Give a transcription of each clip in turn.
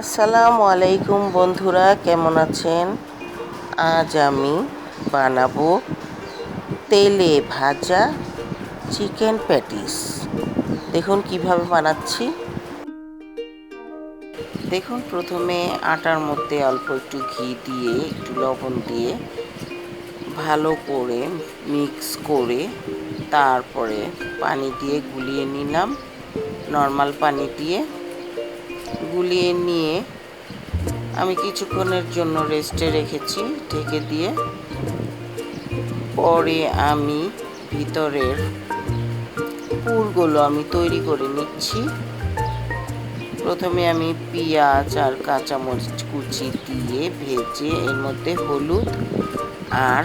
আসসালামু আলাইকুম বন্ধুরা, কেমন আছেন? আজ আমি বানাবো তেলে ভাজা চিকেন প্যাটিস। দেখুন কীভাবে বানাচ্ছি। দেখুন, প্রথমে আটার মধ্যে অল্প একটু ঘি দিয়ে, একটু লবণ দিয়ে ভালো করে মিক্স করে তারপরে পানি দিয়ে গুলিয়ে নিলাম। নর্মাল পানি দিয়ে গুলিয়ে নিয়ে আমি কিছুক্ষণের জন্য রেস্টে রেখেছি, ঢেকে দিয়ে। পরে আমি ভিতরের পুরগুলো আমি তৈরি করে নিচ্ছি। প্রথমে আমি পেঁয়াজ আর কাঁচামরিচ কুচি দিয়ে ভেজে, এর মধ্যে হলুদ আর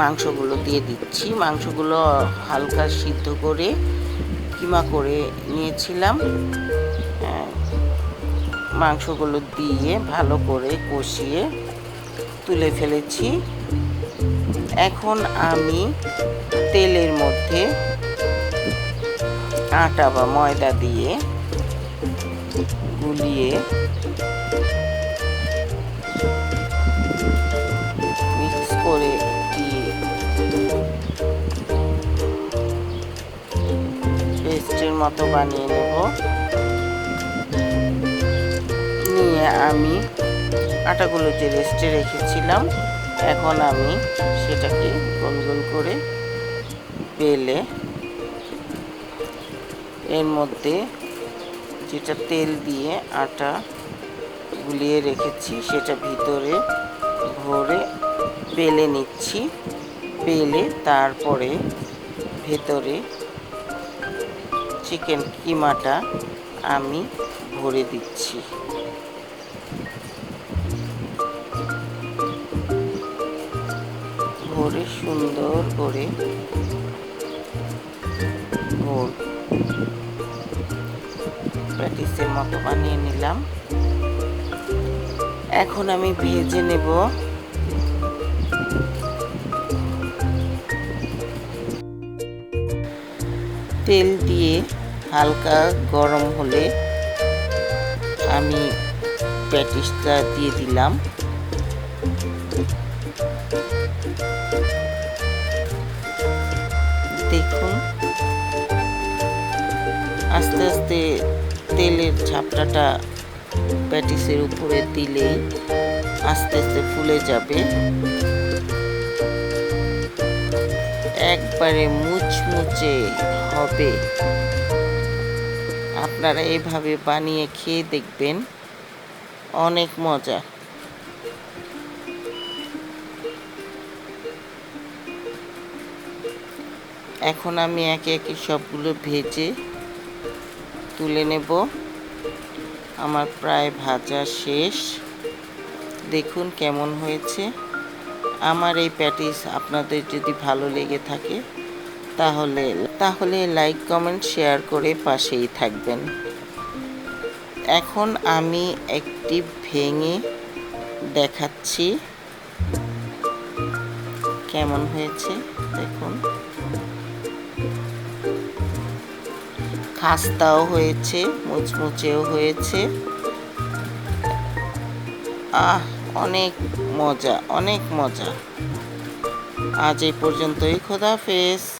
মাংসগুলো দিয়ে দিচ্ছি। মাংসগুলো হালকা সিদ্ধ করে কিমা করে নিয়েছিলাম। হ্যাঁ, মাংসগুলো দিয়ে ভালো করে কষিয়ে তুলে ফেলেছি। এখন আমি তেলের মধ্যে আটা বা ময়দা দিয়ে গুলিয়ে মতো বানিয়ে নেব। নিয়ে আমি আটাগুলো যে রেস্টে রেখেছিলাম, এখন আমি সেটাকে গোল গোল করে বেলে এর মধ্যে যেটা তেল দিয়ে আটা গুলিয়ে রেখেছি, সেটা ভিতরে ভরে বেলে নিচ্ছি। বেলে তারপরে ভেতরে চিকেন কিমাটা আমি ভরে দিচ্ছি। ভরে সুন্দর করে গোল প্যাটিসের মতো বানিয়ে নিলাম। এখন আমি ভেজে নেব। তেল দিয়ে হালকা গরম হলে আমি প্যাটিসটা দিয়ে দিলাম। দেখুন। আস্তে আস্তে তেলের ঝাপটাটা প্যাটিসের উপরে দিলেই আস্তে আস্তে ফুলে যাবে। একবারে মুচমুচে হবে। আপনারা এভাবে বানিয়ে খেয়ে দেখবেন। অনেক মজা। এখন আমি একে একে সবগুলো ভেজে তুলে নেব। আমার প্রায় ভাজা শেষ। দেখুন কেমন হয়েছে। আমার এই প্যাটিস আপনাদের যদি ভালো লেগে থাকে তাহলে তাহলে লাইক কমেন্ট শেয়ার করে পাশেই থাকবেন। এখন আমি একটি ভেঙে দেখাচ্ছি। কেমন হয়েছে? দেখুন। খাস্তাও হয়েছে, মুচমুচেও হয়েছে। আহ, অনেক মজা অনেক মজা। আজ এই পর্যন্তই, খোদা খোদাফেজ